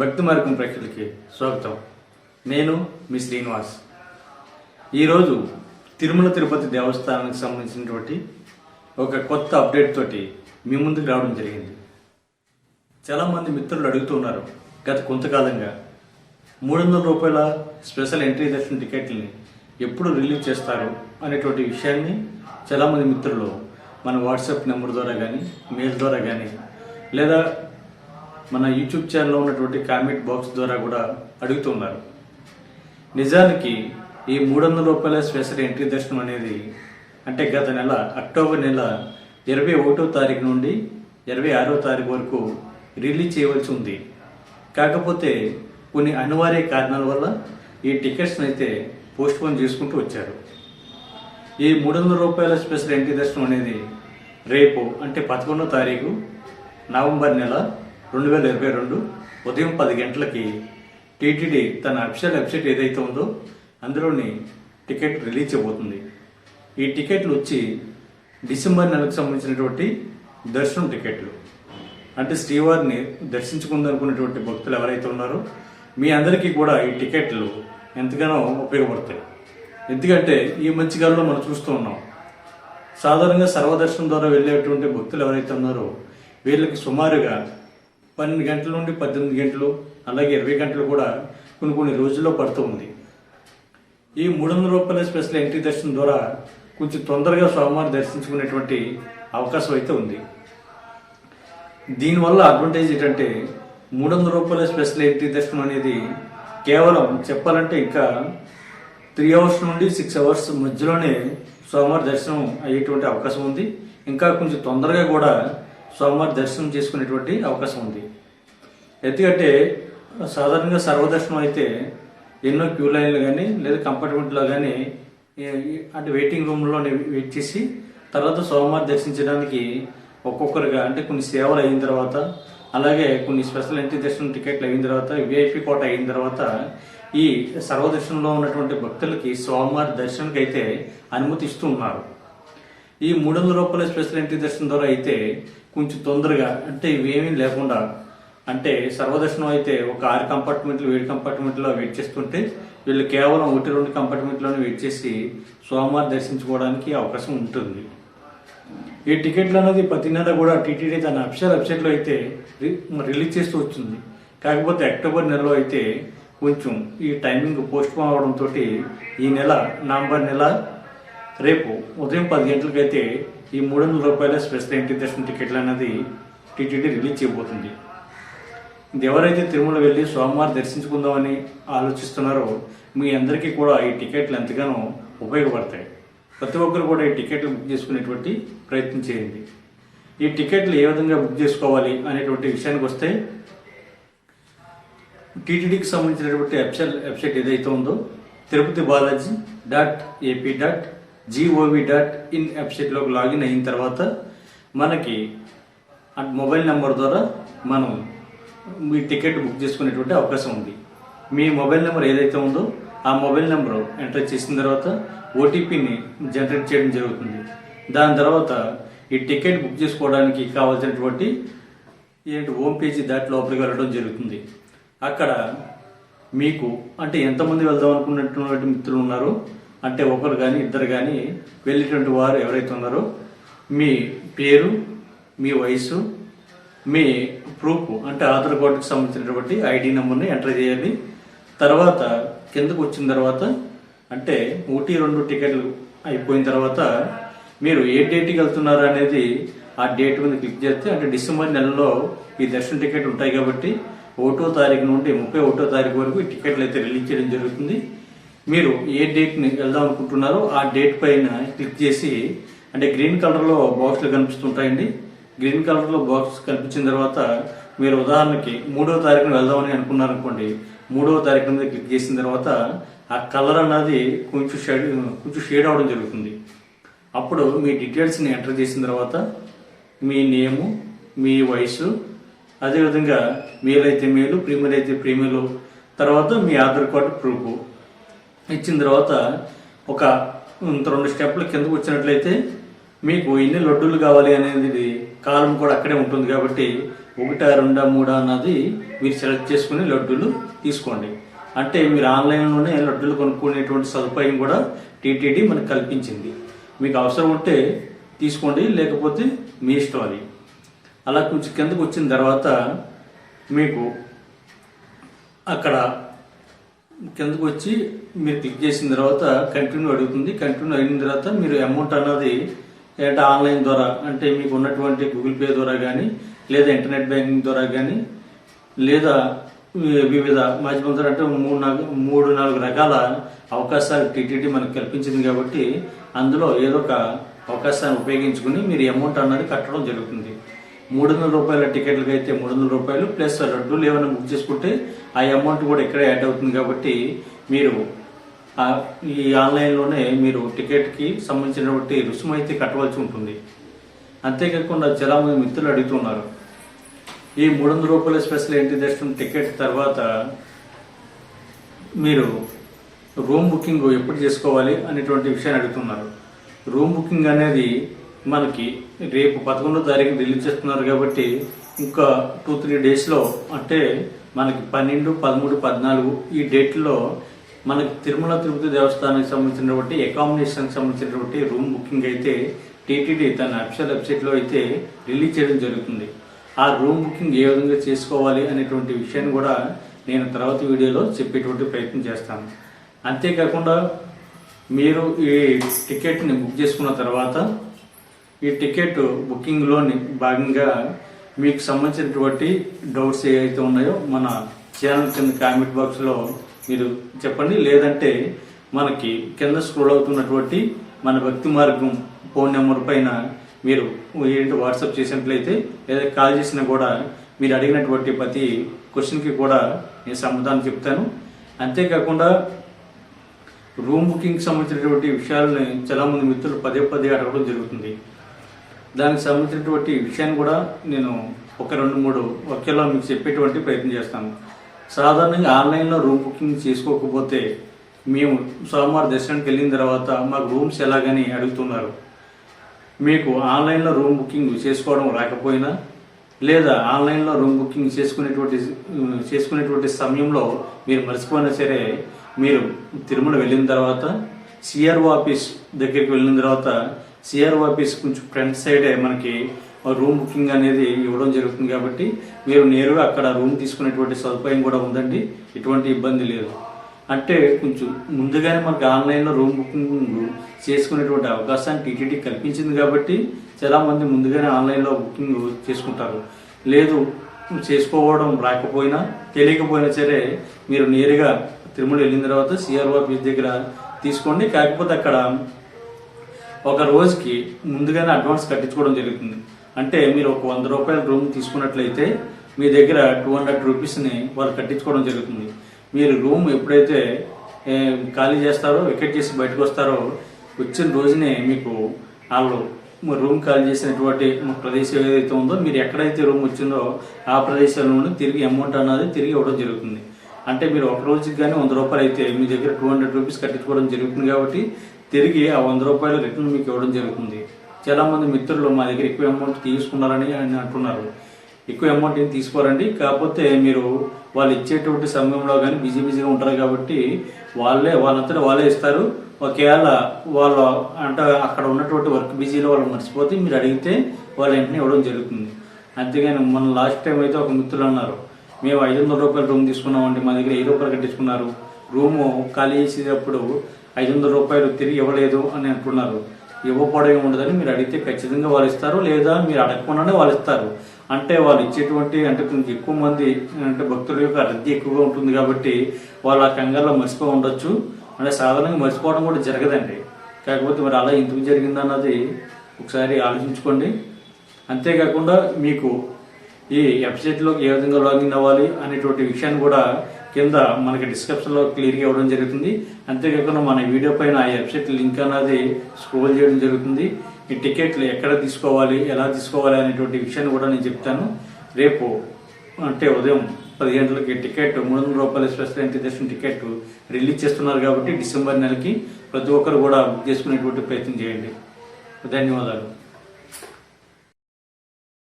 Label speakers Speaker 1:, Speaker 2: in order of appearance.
Speaker 1: భక్తి మార్గం ప్రేక్షకులకి స్వాగతం. నేను మీ శ్రీనివాస్. ఈరోజు తిరుమల తిరుపతి దేవస్థానానికి సంబంధించినటువంటి ఒక కొత్త అప్డేట్ తోటి మీ ముందుకు రావడం జరిగింది. చాలామంది మిత్రులు అడుగుతున్నారు గత కొంతకాలంగా మూడు వందల రూపాయల స్పెషల్ ఎంట్రీ దర్శన టికెట్లని ఎప్పుడు రిలీజ్ చేస్తారు అనేటువంటి విషయాన్ని చాలామంది మిత్రులు మన వాట్సాప్ నెంబర్ ద్వారా కానీ మెయిల్ ద్వారా కానీ లేదా మన యూట్యూబ్ ఛానల్లో ఉన్నటువంటి కామెంట్ బాక్స్ ద్వారా కూడా అడుగుతున్నారు. నిజానికి ఈ మూడు వందల రూపాయల స్పెషల్ ఎంట్రీ దర్శనం అనేది అంటే గత నెల అక్టోబర్ నెల ఇరవై ఒకటో తారీఖు నుండి ఇరవై ఆరో తారీఖు వరకు రిలీజ్ చేయవలసి ఉంది. కాకపోతే కొన్ని అనివార్య కారణాల వల్ల ఈ టికెట్స్ని అయితే పోస్ట్పోన్ చేసుకుంటూ వచ్చారు. ఈ మూడు వందల రూపాయల స్పెషల్ ఎంట్రీ దర్శనం అనేది రేపు అంటే పదకొండో తారీఖు నవంబర్ నెల రెండు వేల ఇరవై రెండు ఉదయం పది గంటలకి టీటీడీ తన అఫిషియల్ వెబ్సైట్ ఏదైతే ఉందో అందులోని టికెట్ రిలీజ్ చేయబోతుంది. ఈ టికెట్లు వచ్చి డిసెంబర్ నెలకు సంబంధించినటువంటి దర్శనం టికెట్లు. అంటే శ్రీవారిని దర్శించుకుందనుకున్నటువంటి భక్తులు ఎవరైతే ఉన్నారో మీ అందరికీ కూడా ఈ టికెట్లు ఎంతగానో ఉపయోగపడతాయి. ఎందుకంటే ఈ మధ్యకాలంలో మనం చూస్తూ ఉన్నాం. సాధారణంగా సర్వదర్శనం ద్వారా వెళ్ళేటువంటి భక్తులు ఎవరైతే ఉన్నారో వీళ్ళకి సుమారుగా పన్నెండు గంటల నుండి పద్దెనిమిది గంటలు అలాగే ఇరవై గంటలు కూడా కొన్ని కొన్ని రోజుల్లో పడుతూ ఉంది. ఈ మూడు వందల రూపాయల స్పెషల్ ఎంట్రీ దర్శనం ద్వారా కొంచెం తొందరగా స్వామివారిని దర్శించుకునేటువంటి అవకాశం అయితే ఉంది. దీనివల్ల అడ్వాంటేజ్ ఏంటంటే మూడు వందల రూపాయల స్పెషల్ ఎంట్రీ దర్శనం అనేది కేవలం చెప్పాలంటే ఇంకా త్రీ అవర్స్ నుండి సిక్స్ అవర్స్ మధ్యలోనే స్వామివారి దర్శనం అయ్యేటువంటి అవకాశం ఉంది. ఇంకా కొంచెం తొందరగా కూడా స్వామివారి దర్శనం చేసుకునేటువంటి అవకాశం ఉంది. ఎందుకంటే సాధారణంగా సర్వదర్శనం అయితే ఎన్నో క్యూ లైన్లు కానీ లేదా కంపార్ట్మెంట్లో కానీ అంటే వెయిటింగ్ రూమ్లోనే వెయిట్ చేసి తర్వాత స్వామివారి దర్శించడానికి ఒక్కొక్కరుగా అంటే కొన్ని సేవలు అయిన తర్వాత అలాగే కొన్ని స్పెషల్ ఎంట్రీ దర్శనం టికెట్లు అయిన తర్వాత విఐపి కోట అయిన తర్వాత ఈ సర్వదర్శనంలో ఉన్నటువంటి భక్తులకి స్వామివారి దర్శనానికి అయితే అనుమతి ఇస్తూ ఉన్నారు. ఈ మూడు వందల రూపాయల స్పెషల్ ఎంట్రీ దర్శనం ద్వారా అయితే కొంచెం తొందరగా అంటే ఇవేమీ లేకుండా అంటే సర్వదర్శనం అయితే ఒక ఆరు కంపార్ట్మెంట్లు ఏడు కంపార్ట్మెంట్లో వెయిట్ చేస్తుంటే వీళ్ళు కేవలం ఒకటి రెండు కంపార్ట్మెంట్లోనే వెయిట్ చేసి స్వామివారి దర్శించుకోవడానికి అవకాశం ఉంటుంది. ఈ టికెట్లు అనేది ప్రతి నెల కూడా టీటీడీ తన అఫీషియల్ వెబ్సైట్లో అయితే రి- రిలీజ్ చేస్తూ వచ్చింది. కాకపోతే అక్టోబర్ నెలలో అయితే కొంచెం ఈ టైమింగ్ పోస్ట్ పోన్ అవడంతో ఈ నెల నవంబర్ నెల రేపు ఉదయం పది గంటలకైతే ఈ మూడు వందల రూపాయల స్పెషల్ ఎంట్రీ దర్శన టికెట్లు అనేది టీటీడీ రిలీజ్ చేయబోతుంది. ఎవరైతే తిరుమల వెళ్ళి స్వామివారి దర్శించుకుందామని ఆలోచిస్తున్నారో మీ అందరికీ కూడా ఈ టికెట్లు ఎంతగానో ఉపయోగపడతాయి. ప్రతి ఒక్కరు కూడా ఈ టికెట్లు బుక్ చేసుకునేటువంటి ప్రయత్నం చేయండి. ఈ టికెట్లు ఏ విధంగా బుక్ చేసుకోవాలి అనేటువంటి విషయానికి వస్తే టీటీడీకి సంబంధించినటువంటి వెబ్సైట్ వెబ్సైట్ ఏదైతే ఉందో Tirupati Balaji dot AP dot G O V dot in వెబ్సైట్లోకి లాగిన్ అయిన తర్వాత మనకి మొబైల్ నెంబర్ ద్వారా మనం మీ టికెట్ బుక్ చేసుకునేటువంటి అవకాశం ఉంది. మీ మొబైల్ నెంబర్ ఏదైతే ఉందో ఆ మొబైల్ నెంబర్ ఎంటర్ చేసిన తర్వాత ఓటీపీని జనరేట్ చేయడం జరుగుతుంది. దాని తర్వాత ఈ టికెట్ బుక్ చేసుకోవడానికి కావాల్సినటువంటి ఏంటి హోమ్ పేజీ దాటి లోపలికి వెళ్ళడం జరుగుతుంది. అక్కడ మీకు అంటే ఎంతమంది వెళ్దాం అనుకున్నటువంటి మిత్రులు ఉన్నారో? అంటే ఒకరు కానీ ఇద్దరు కానీ వెళ్ళేటువంటి వారు ఎవరైతే ఉన్నారో మీ పేరు మీ వయసు మీ ప్రూఫ్ అంటే ఆధార్ కార్డుకి సంబంధించినటువంటి ఐడి నెంబర్ని ఎంటర్ చేయాలి తర్వాత కిందకు వచ్చిన తర్వాత అంటే ఒకటి రెండు టికెట్లు అయిపోయిన తర్వాత మీరు ఏ డేట్కి వెళ్తున్నారు అనేది ఆ డేట్ మీద క్లిక్ చేస్తే అంటే డిసెంబర్ నెలలో ఈ దర్శన టికెట్ ఉంటాయి కాబట్టి ఒకటో తారీఖు నుండి ముప్పై ఒకటో తారీఖు వరకు ఈ టికెట్లు అయితే రిలీజ్ చేయడం జరుగుతుంది. మీరు ఏ డేట్ని వెళ్దాం అనుకుంటున్నారో ఆ డేట్ పైన క్లిక్ చేసి అంటే గ్రీన్ కలర్లో బాక్స్లు కనిపిస్తుంటాయండి. గ్రీన్ కలర్లో బాక్స్ కనిపించిన తర్వాత మీరు ఉదాహరణకి మూడో తారీఖున వెళ్దామని అనుకున్నారనుకోండి మూడవ తారీఖు మీద క్లిక్ చేసిన తర్వాత ఆ కలర్ అన్నది కొంచెం షేడ్ కొంచెం షేడ్ అవడం జరుగుతుంది. అప్పుడు మీ డీటెయిల్స్ని ఎంటర్ చేసిన తర్వాత మీ నేము మీ వయసు అదేవిధంగా మేల్ అయితే మేలు ప్రీమియర్ అయితే ప్రీమియలు తర్వాత మీ ఆధార్ కార్డు ప్రూఫ్. ఇచ్చిన తర్వాత ఒక రెండు స్టెప్లు కిందకు వచ్చినట్లయితే మీకు ఎన్ని లడ్డూలు కావాలి అనేది కాలం కూడా అక్కడే ఉంటుంది కాబట్టి ఒకటా రెండా మూడా అన్నది మీరు సెలెక్ట్ చేసుకుని లడ్డూలు తీసుకోండి. అంటే మీరు ఆన్లైన్లోనే లడ్డూలు కొనుక్కునేటువంటి సదుపాయం కూడా టీటీడీ మనకు కల్పించింది. మీకు అవసరం ఉంటే తీసుకోండి లేకపోతే మీ ఇష్టం అది. అలా కొంచెం కిందకు వచ్చిన తర్వాత మీకు అక్కడ కిందకు వచ్చి మీరు క్లిక్ చేసిన తర్వాత కంటిన్యూ అడుగుతుంది. కంటిన్యూ అయిన తర్వాత మీరు అమౌంట్ అన్నది ఏంటంటే ఆన్లైన్ ద్వారా అంటే మీకు ఉన్నటువంటి గూగుల్ పే ద్వారా కానీ లేదా ఇంటర్నెట్ బ్యాంకింగ్ ద్వారా కానీ లేదా వివిధ మాధ్యమం ద్వారా అంటే మూడు నాలుగు మూడు నాలుగు రకాల అవకాశాలు టీటీడీ మనకు కల్పించింది కాబట్టి అందులో ఏదో ఒక అవకాశాన్ని ఉపయోగించుకుని మీరు అమౌంట్ అన్నది కట్టడం జరుగుతుంది. మూడు వందల రూపాయల టికెట్లకి అయితే మూడు వందల రూపాయలు ప్లస్ లడ్డూలు ఏమైనా బుక్ చేసుకుంటే ఆ అమౌంట్ కూడా ఇక్కడే యాడ్ అవుతుంది కాబట్టి మీరు ఆ ఈ ఆన్లైన్లోనే మీరు టికెట్కి సంబంధించినటువంటి రుసుము అయితే కట్టవలసి ఉంటుంది. అంతేకాకుండా చాలామంది మిత్రులు అడుగుతున్నారు ఈ మూడు వందల రూపాయల స్పెషల్ ఎంట్రీ దర్శనం టికెట్ తర్వాత మీరు రూమ్ బుకింగ్ ఎప్పుడు చేసుకోవాలి అనేటువంటి విషయాన్ని అడుగుతున్నారు. రూమ్ బుకింగ్ అనేది మనకి రేపు పదకొండో తారీఖు రిలీజ్ చేస్తున్నారు కాబట్టి ఇంకా టూ త్రీ డేస్లో అంటే మనకి పన్నెండు పదమూడు పద్నాలుగు ఈ డేట్లో మనకి తిరుమల తిరుపతి దేవస్థానానికి సంబంధించినటువంటి అకామిడేషన్కి సంబంధించినటువంటి రూమ్ బుకింగ్ అయితే టీటీడీ తన అఫీషియల్ వెబ్సైట్లో అయితే రిలీజ్ చేయడం జరుగుతుంది. ఆ రూమ్ బుకింగ్ ఏ విధంగా చేసుకోవాలి అనేటువంటి విషయాన్ని కూడా నేను తర్వాత వీడియోలో చెప్పేటువంటి ప్రయత్నం చేస్తాను. అంతేకాకుండా మీరు ఈ టికెట్ని బుక్ చేసుకున్న తర్వాత ఈ టికెట్ బుకింగ్లోని భాగంగా మీకు సంబంధించినటువంటి డౌట్స్ ఏవైతే ఉన్నాయో మన ఛానల్ కింద కామెంట్ బాక్స్లో మీరు చెప్పండి. లేదంటే మనకి కింద స్క్రోల్ అవుతున్నటువంటి మన భక్తి మార్గం ఫోన్ నెంబర్ పైన మీరు ఏంటి వాట్సాప్ చేసినట్లయితే లేదా కాల్ చేసినా కూడా మీరు అడిగినటువంటి ప్రతి క్వశ్చన్కి కూడా నేను సమాధానం చెప్తాను. అంతేకాకుండా రూమ్ బుకింగ్ సంబంధించినటువంటి విషయాలని చాలామంది మిత్రులు పదే పదే అడగడం జరుగుతుంది. దానికి సంబంధించినటువంటి విషయాన్ని కూడా నేను ఒక రెండు మూడు ఒకేలా మీకు చెప్పేటువంటి ప్రయత్నం చేస్తాను. సాధారణంగా ఆన్లైన్లో రూమ్ బుకింగ్ చేసుకోకపోతే మేము సోమవారం దర్శనానికి వెళ్ళిన తర్వాత మాకు రూమ్స్ ఎలాగని అడుగుతున్నారు. మీకు ఆన్లైన్లో రూమ్ బుకింగ్ చేసుకోవడం రాకపోయినా లేదా ఆన్లైన్లో రూమ్ బుకింగ్ చేసుకునేటువంటి చేసుకునేటువంటి సమయంలో మీరు మర్చిపోయినా సరే మీరు తిరుమల వెళ్ళిన తర్వాత సిఆర్ఓ ఆఫీస్ దగ్గరికి వెళ్ళిన తర్వాత సిఆర్ఓ ఆఫీస్ కొంచెం ఫ్రంట్ సైడే మనకి రూమ్ బుకింగ్ అనేది ఇవ్వడం జరుగుతుంది కాబట్టి మీరు నేరుగా అక్కడ రూమ్ తీసుకునేటువంటి సదుపాయం కూడా ఉందండి. ఎటువంటి ఇబ్బంది లేదు. అంటే కొంచెం ముందుగానే మనకు ఆన్లైన్లో రూమ్ బుకింగ్ చేసుకునేటువంటి అవకాశాన్ని టీటీడీ కల్పించింది కాబట్టి చాలామంది ముందుగానే ఆన్లైన్లో బుకింగ్ చేసుకుంటారు. లేదు చేసుకోవడం రాకపోయినా తెలియకపోయినా సరే మీరు నేరుగా తిరుమల వెళ్ళిన తర్వాత సిఆర్ఓ ఆఫీస్ దగ్గర తీసుకోండి. కాకపోతే అక్కడ ఒక రోజుకి ముందుగానే అడ్వాన్స్ కట్టించుకోవడం జరుగుతుంది. అంటే మీరు ఒక వంద రూపాయల రూమ్ తీసుకున్నట్లయితే మీ దగ్గర టూ హండ్రెడ్ రూపీస్ని వాళ్ళు కట్టించుకోవడం జరుగుతుంది. మీరు రూమ్ ఎప్పుడైతే ఖాళీ చేస్తారో వికెట్ చేసి బయటకు వస్తారో వచ్చిన రోజునే మీకు వాళ్ళు రూమ్ ఖాళీ చేసినటువంటి ప్రదేశం ఏదైతే ఉందో మీరు ఎక్కడైతే రూమ్ వచ్చిందో ఆ ప్రదేశంలో నుండి తిరిగి అమౌంట్ అన్నది తిరిగి ఇవ్వడం జరుగుతుంది. అంటే మీరు ఒక రోజుకి కానీ వంద రూపాయలు అయితే మీ దగ్గర టూ హండ్రెడ్ రూపీస్ కట్టించుకోవడం జరుగుతుంది కాబట్టి తిరిగి ఆ వంద రూపాయలు రిటర్న్ మీకు ఇవ్వడం జరుగుతుంది. చాలా మంది మిత్రులు మా దగ్గర ఎక్కువ అమౌంట్ తీసుకున్నారని ఆయన అంటున్నారు. ఎక్కువ అమౌంట్ ఏం తీసుకోరండి? కాకపోతే మీరు వాళ్ళు ఇచ్చేటువంటి సమయంలో కానీ బిజీ బిజీగా ఉంటారు కాబట్టి వాళ్ళే వాళ్ళంతటా వాళ్ళే ఇస్తారు. ఒకవేళ వాళ్ళు అంటే అక్కడ ఉన్నటువంటి వర్క్ బిజీలో వాళ్ళు మర్చిపోతే మీరు అడిగితే వాళ్ళు వెంటనే ఇవ్వడం జరుగుతుంది. అంతేగాని మన లాస్ట్ టైం అయితే ఒక మిత్రులు అన్నారు మేము ఐదు వందల రూపాయలు రూమ్ తీసుకున్నామండి మా దగ్గర ఏ రూపాయలు కట్టించుకున్నారు? రూము ఖాళీ చేసేటప్పుడు ఐదు వందల రూపాయలు తిరిగి ఇవ్వలేదు అని అంటున్నారు. ఇవ్వకపోవడం ఏమి ఉండదని మీరు అడిగితే ఖచ్చితంగా వాళ్ళు ఇస్తారు లేదా మీరు అడగకుండానే వాళ్ళు ఇస్తారు. అంటే వాళ్ళు ఇచ్చేటువంటి అంటే కొంచెం ఎక్కువ మంది అంటే భక్తుల యొక్క రద్దీ ఎక్కువగా ఉంటుంది కాబట్టి వాళ్ళు ఆ కంగారులో మర్చిపో ఉండొచ్చు. అంటే సాధారణంగా మర్చిపోవడం కూడా జరగదండి. కాకపోతే మరి అలా ఎందుకు జరిగిందన్నది ఒకసారి ఆలోచించుకోండి. అంతేకాకుండా మీకు ఈ వెబ్సైట్లోకి ఏ విధంగా లాగిన్ అవ్వాలి అనేటువంటి విషయాన్ని కూడా కింద మనకి డిస్క్రిప్షన్లో క్లియర్గా ఇవ్వడం జరుగుతుంది. అంతేకాకుండా మన వీడియో పైన ఆ వెబ్సైట్ లింక్ అనేది స్క్రోల్ చేయడం జరుగుతుంది. ఈ టికెట్లు ఎక్కడ తీసుకోవాలి ఎలా తీసుకోవాలి అనేటువంటి విషయాన్ని కూడా నేను చెప్తాను. రేపు అంటే ఉదయం పది గంటలకి టికెట్ మూడు వందల రూపాయల స్పెషల్ ఎంట్రీ దర్శనం టికెట్ రిలీజ్ చేస్తున్నారు కాబట్టి డిసెంబర్ నెలకి ప్రతి ఒక్కరు కూడా బుక్ చేసుకునేటువంటి ప్రయత్నం చేయండి. ధన్యవాదాలు.